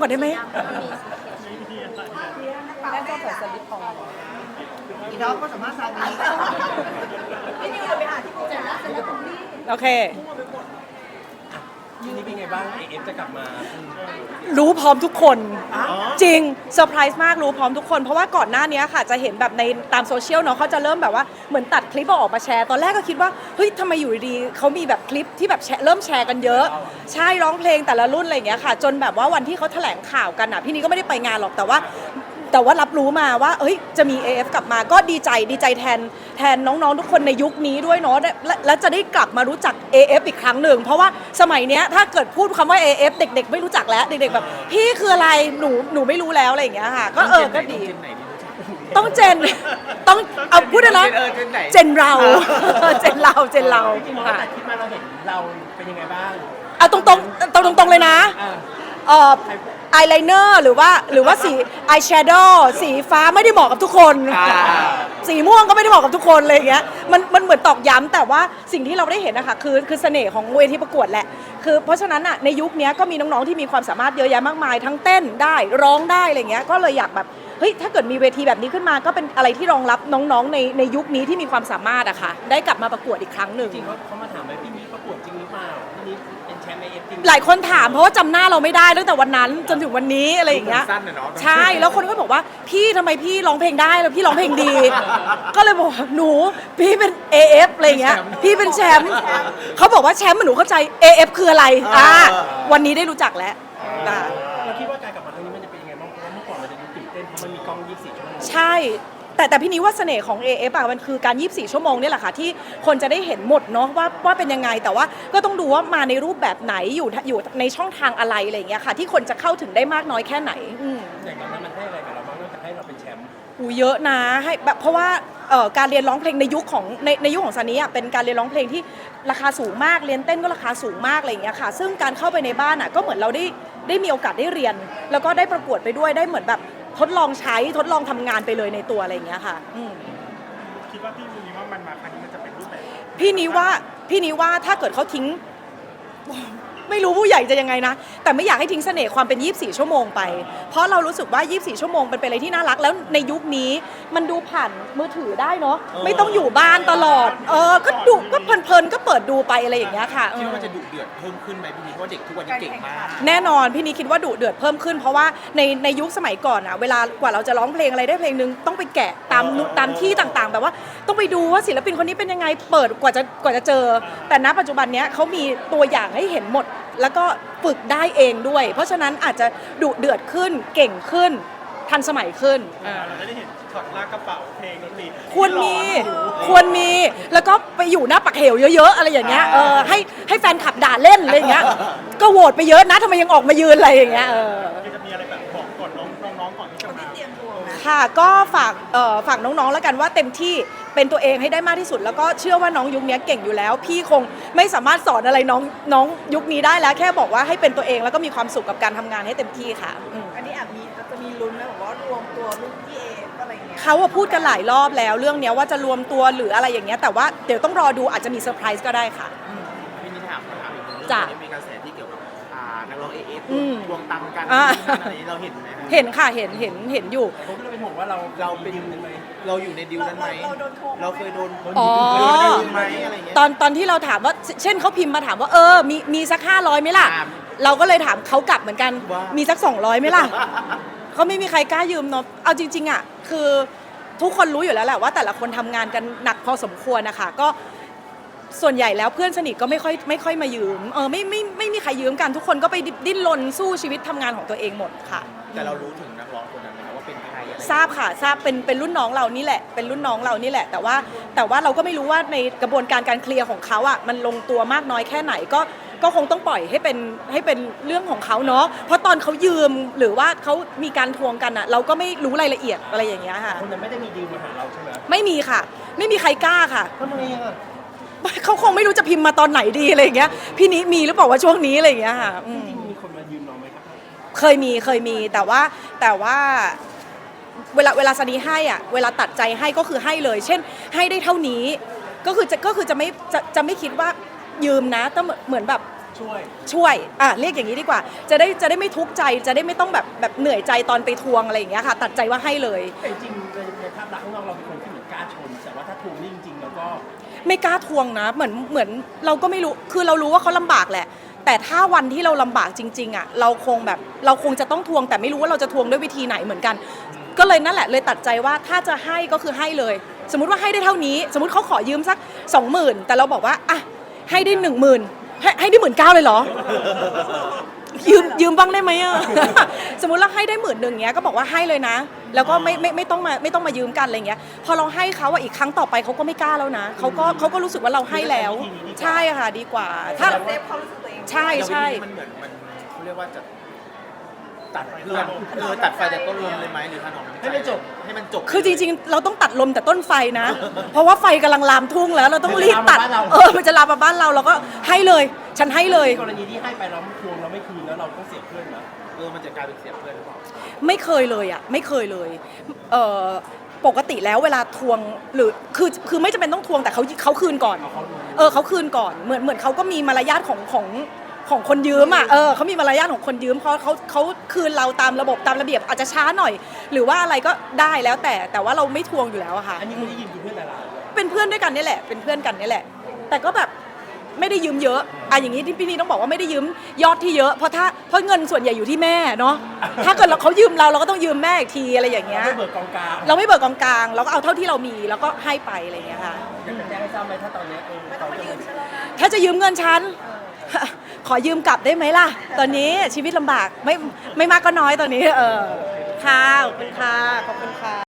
ก่อนได้ไหมแล้วก็เปิดสลิปออกอีดอกก็สามารถซาดีโอเค ทีนี้เป็นไงบ้างเอฟจะกลับมา รู้พร้อมทุกคนจริงเซอร์ไพรส์มากรู้พร้อมทุกคน เพราะว่าก่อนหน้านี้ค่ะจะเห็นแบบในตามโซเชียลเนาะเขาจะเริ่มแบบว่าเหมือนตัดคลิปออกมาแชร์ ตอนแรกก็คิดว่าเฮ้ยทำไมอยู่ดีๆเขามีแบบคลิปที่แบบแชร์เริ่มแชร์กันเยอะ ใช่ร้องเพลงแต่ละรุ่นอะไรอย่างเงี้ยค่ะ จนแบบว่าวันที่เขาแถลงข่าวกันอะพี่นี้ก็ไม่ได้ไปงานหรอกแต่ว่า แต่ว่ารับรู้มาว่า เอ้ย จะมี AF กลับมาก็ดีใจดีใจแทนแทนน้องๆ ทุกคนในยุคนี้ด้วยเนาะและและและจะได้กลับมารู้จัก AF อีกครั้งหนึ่ง เพราะว่าสมัยเนี้ยถ้าเกิดพูดคำว่า AF เด็ก ๆ ไม่รู้จักแล้วเด็กๆแบบพี่คืออะไรหนูหนูไม่รู้แล้วอะไรอย่างเงี้ยค่ะ ก็เออก็ดีต้องเจน ต้องเอาพูดเลยนะ เออเจนไหนเจนเรา เจนเรา เจนเราจริงๆค่ะแต่คลิปมาเราเห็นเราเป็นยังไงบ้างเอาตรงๆตรงๆตรงๆเลยนะอ่าเอ่อ อายไลเนอร์หรือว่าหรือว่าสีอายแชโดว์สีฟ้าไม่ได้เหมาะกับทุกคน อ่า สีม่วงก็ไม่ได้เหมาะกับทุกคนเลยอย่างเงี้ยมันมันเหมือนตอกย้ำแต่ว่าสิ่งที่เราได้เห็นนะคะคือคือเสน่ห์ของเวทีประกวดแหละ คือเพราะฉะนั้นอะในยุคเนี้ยก็มีน้องๆที่มีความสามารถเยอะแยะมากมาย ทั้งเต้นได้ร้องได้อะไรเงี้ยก็เลยอยากแบบเฮ้ยถ้าเกิดมีเวทีแบบนี้ขึ้นมา ก็เป็นอะไรที่รองรับน้องๆในในยุคนี้ที่มีความสามารถอะค่ะได้กลับมาประกวดอีกครั้งหนึ่ง จริงๆเขาเขามาถามไหมพี่นี้ประกวดจริงหรือเปล่าพี่นี้ หลายคนถามเพราะว่าจำหน้าเราไม่ได้ตั้งแต่วันนั้นจนถึงวันนี้อะไรอย่างเงี้ยสั้นน่ะเนาะ ใช่แล้วคนก็บอกว่าพี่ทำไมพี่ร้องเพลงได้แล้วพี่ร้องเพลงดี ก็เลยบอกว่าหนูพี่เป็น AF อะไรอย่างเงี้ยพี่เป็นแชมป์เขาบอกว่าแชมป์หนูเข้าใจ AF คืออะไรอ่าวันนี้ได้รู้จักแล้วอ่า เราคิดว่าการกลับมาครั้งนี้มันจะเป็นยังไงบ้างเพราะว่าเมื่อก่อนมันจะดูตื่นเต้นเพราะมันมีกล้อง 24 ชั่วโมง ใช่ แต่แต่พี่นี้ว่าเสน่ห์ของ AF อะมันคือการ 24 ชั่วโมงเนี่ยแหละค่ะที่คนจะได้เห็นหมดเนาะว่าว่าเป็นยังไงแต่ว่าก็ต้องดูว่ามาในรูปแบบไหนอยู่อยู่ในช่องทางอะไรอะไรอย่างเงี้ยค่ะ ที่คนจะเข้าถึงได้มากน้อยแค่ไหนอืม อย่างตอนนั้นมันให้อะไรกับเราบ้างนอกจากให้เราเป็นแชมป์อูเยอะนะให้แบบเพราะว่าเอ่อการเรียนร้องเพลงในยุคของในในยุคของซานีอะเป็นการเรียนร้องเพลงที่ราคาสูงมากเรียนเต้นก็ราคาสูงมากอะไรอย่างเงี้ยค่ะ ซึ่งการเข้าไปในบ้านอะก็เหมือนเราได้ได้มีโอกาสได้เรียน แล้วก็ได้ประกวดไปด้วยได้เหมือนแบบ ทดลองใช้ทดลองทำงานไปเลยในตัวอะไรอย่างเงี้ยค่ะอืม คิดว่าพี่มูนี้ว่ามันมาครั้งนี้มันจะเป็นรูปแบบไหนพี่นี้ว่าพี่นี้ว่าถ้าเกิดเขาทิ้ง ไม่รู้ผู้ใหญ่จะยังไงนะ แต่ไม่อยากให้ทิ้งเสน่ห์ความเป็น 24 ชั่วโมงไป เพราะเรารู้สึกว่า 24 ชั่วโมงเป็นเป็นอะไรที่น่ารัก แล้วในยุคนี้มันดูผ่านมือถือได้เนาะไม่ต้องอยู่บ้านตลอด เออ ก็ดูก็เพลินๆก็เปิดดูไปอะไรอย่างเงี้ยค่ะเอคิดอว่ามันจะดุเดือดเพิ่มขึ้นไหมพี่นี้เพราะว่าเด็กทุกวันนี้เก่งมาก แน่นอนพี่นี้คิดว่าดุเดือดเพิ่มขึ้น เพราะว่าในในยุคสมัยก่อนอะเวลากว่าเราจะร้องเพลงอะไรได้เพลงนึงต้องไปแกะ ตามนุตามที่ต่างๆ แบบว่าต้องไปดูว่าศิลปินคนนี้เป็นยังไงเปิดกว่าจะกว่าจะเจอ แต่ณปัจจุบันเนี้ยเขามีตัวอย่างให้เห็นหมด แล้วก็ฝึกได้เองด้วย เพราะฉะนั้นอาจจะดุเดือดขึ้นเก่งขึ้น ทันสมัยขึ้นเราจะได้เห็นช็อตลากกระเป๋าเพลงดนตรีควรมีควรมีแล้วก็ไปอยู่หน้าปักเหวเยอะๆ อะไรอย่างเงี้ยเออให้ให้แฟนขับด่าเล่นอะไรอย่างเงี้ยก็โหวตไปเยอะนะทำไมยังออกมายืนอะไรอย่างเงี้ยเออ จะ ค่ะก็ฝากเอ่อฝากน้องๆแล้วกันว่าเต็มที่เป็นตัวเองให้ได้มากที่สุด แล้วก็เชื่อว่าน้องยุคนี้เก่งอยู่แล้ว พี่คงไม่สามารถสอนอะไรน้องน้องยุคนี้ได้แล้ว แค่บอกว่าให้เป็นตัวเองแล้วก็มีความสุขกับการทำงานให้เต็มที่ค่ะอืมอันนี้อาจมีอาจจะมีลุ้นไหมบอกว่ารวมตัวรุ่นพี่เอฟอะไรอย่างเงี้ยเขาอะพูดกันหลายรอบแล้ว เรื่องเนี้ยว่าจะรวมตัวหรืออะไรอย่างเงี้ยแต่ว่าเดี๋ยวต้องรอดูอาจจะมีเซอร์ไพรส์ก็ได้ค่ะ พี่นี้ถามคำถามอีกหนึ่งจ้ะเรื่องมีกระแสที่เกี่ยวกับอ่า นักร้องเอเอฟอืมทวงตังค์กันอ่า อะไรนี้เราเห็นไหมฮะเห็นค่ะเห็นเห็นเห็นอยู่ ผมก็เลยเป็นห่วงว่าเราเราเป็นยืมไหมเราอยู่ในดิวนั้นไหมเราเราโดนทวง เราเคยโดนอ๋อโดนยืมไหมอะไรอย่างเงี้ย ตอนตอนที่เราถามว่าเช่นเขาพิมพ์มาถามว่าเออมีมีสักห้าร้อยไหมล่ะ ครับเราก็เลยถามเขากลับเหมือนกัน ว่ามี มีสักสองร้อยไหมล่ะ เขาไม่มีใครกล้ายืมเนาะ เอาจริง ๆอะคือทุกคนรู้อยู่แล้วแหละว่าแต่ละคนทำงานกันหนักพอสมควรนะคะ ก็ส่วนใหญ่แล้วเพื่อนสนิทก็ไม่ค่อยไม่ค่อยมายืม เออไม่ไม่ไม่ มีใครยืมกันทุกคนก็ไปดิ้นรนสู้ชีวิตทำงานของตัวเองหมดค่ะ แต่เรารู้ถึงนักร้องคนนั้นไหมครับว่าเป็นใครอะไรทราบค่ะทราบเป็นเป็นรุ่นน้องเรานี่แหละ เป็นรุ่นน้องเรานี่แหละ แต่ว่าแต่ว่าเราก็ไม่รู้ว่าในกระบวนการการเคลียร์ของเขาอะมันลงตัวมากน้อยแค่ไหนก็ก็คงต้องปล่อยให้เป็นให้เป็นเรื่องของเขาเนาะเพราะตอนเขายืมหรือว่าเขามีการทวงกันอะ เราก็ไม่รู้รายละเอียดอะไรอย่างเงี้ยค่ะคนนั้นไม่ได้มีดีลมาหาเราใช่ไหมไม่มีค่ะ ไม่มีใครกล้าค่ะทำไมอะ เขาคงไม่รู้จะพิมพ์มาตอนไหนดีอะไรอย่างเงี้ยพี่นี้มีหรือเปล่าว่าช่วงนี้อะไรอย่างเงี้ยค่ะอืมจริงๆมีคนมายืมเราไหมครับ เคยมีเคยมีแต่ว่าแต่ว่าเวลาเวลาสนีให้อะเวลาตัดใจให้ก็คือให้เลย เช่น ให้ได้เท่านี้ ก็คือจะก็คือจะไม่จะจะไม่คิดว่ายืมนะแต่เหมือนเหมือนแบบช่วยช่วยอะเรียกอย่างนี้ดีกว่า จะได้จะได้ไม่ทุกข์ใจจะได้ไม่ต้องแบบแบบเหนื่อยใจตอนไปทวงอะไรอย่างเงี้ยค่ะ ตัดใจว่าให้เลย แต่จริงๆในในภาพลักษณ์ข้างนอกเราเป็นคนที่เหมือนก ล้าชน แต่ว่าถ้าทวงนี่จริงๆแล้วก็ไม่กล้าทวงนะเหมือนเหมือนเราก็ไม่รู้คือเรารู้ว่าเขาลำบากแหละ แต่ถ้าวันที่เราลำบากจริงๆอะเราคงแบบเราคงจะต้องทวง แต่ไม่รู้ว่าเราจะทวงด้วยวิธีไหนเหมือนกัน ก็เลยนั่นแหละเลยตัดใจว่าถ้าจะให้ก็คือให้เลย สมมติว่าให้ได้เท่านี้ สมมติเขาขอยืมสักสองหมื่นแต่เราบอกว่าอะให้ได้หนึ่งหมื่นให้ให้ได้หมื่นเก้าเลยเหรอ ยืมยืมบ้างได้ไหมอะ สมมติเราให้ได้หมื่นหนึ่งเงี้ยก็บอกว่าให้เลยนะ แล้วก็ไม่ไม่ไม่ต้องมาไม่ต้องมายืมกันอะไรเงี้ยพอเราให้เขาอะอีกครั้งต่อไปเขาก็ไม่กล้าแล้วนะเขาก็เขาก็รู้สึกว่าเราให้แล้ว ใช่ค่ะดีกว่า ถ้าเซฟความรู้สึกตัวเอง ใช่ใช่ มันเหมือนมันเขาเรียกว่าจะ ตัดเพื่อนเออตัดไฟแต่ต้นลมเลยไหมหรือถนอมน้ำใจให้มันจบให้มันจบ คือจริงๆ เราต้องตัดลมแต่ต้นไฟนะ เพราะว่าไฟกำลังลามทุ่งแล้ว เราต้องรีบตัด มันจะลามมาบ้านเรา เออ มันจะลามมาบ้านเราเราก็ให้เลย ฉันให้เลย กรณีที่ให้ไปแล้วทวงเราไม่คืนแล้วเราต้องเสียเพื่อนนะเออมันจะกลายเป็นเสียเพื่อนหรือเปล่าไม่เคยเลยอะไม่เคยเลยเออปกติแล้วเวลาทวงหรือคือคือไม่จำเป็นต้องทวงแต่เขาเขาคืนก่อน เอาเขาดูเออเขาคืนก่อนเหมือนเหมือนเขาก็มีมารยาทของของ ของคนยืมอะเออเขามีมารยาทของคนยืมเพราะเขาเขาคืนเราตามระบบตามระเบียบอาจจะช้าหน่อย หรือว่าอะไรก็ได้แล้วแต่แต่ว่าเราไม่ทวงอยู่แล้วอะค่ะ อันนี้ไม่ได้ยินคือเพื่อนดาราเป็นเพื่อนด้วยกันนี่แหละ เป็นเพื่อนกันนี่แหละ แต่ก็แบบไม่ได้ยืมเยอะอะอย่างนี้ที่พี่นี่ต้องบอกว่าไม่ได้ยืมยอดที่เยอะ เพราะถ้าเพราะเงินส่วนใหญ่อยู่ที่แม่เนาะ ถ้าเกิดเราเขายืมเราเราก็ต้องยืมแม่อีกทีอะไรอย่างเงี้ย ไม่เบิกกองกลางเราไม่เบิกกองกลางเราก็เอาเท่าที่เรามีแล้วก็ให้ไปอะไรอย่างเงี้ยค่ะอยากจะแจ้งให้ทราบไหมถ้าตอนเนี้ยเออเขาจะถ้าจะยืมเงินฉัน ขอยืมกลับได้ไหมล่ะ ตอนนี้ชีวิตลำบากไม่ไม่มากก็น้อยตอนนี้ เออค่ะขอบคุณค่ะขอบคุณค่ะ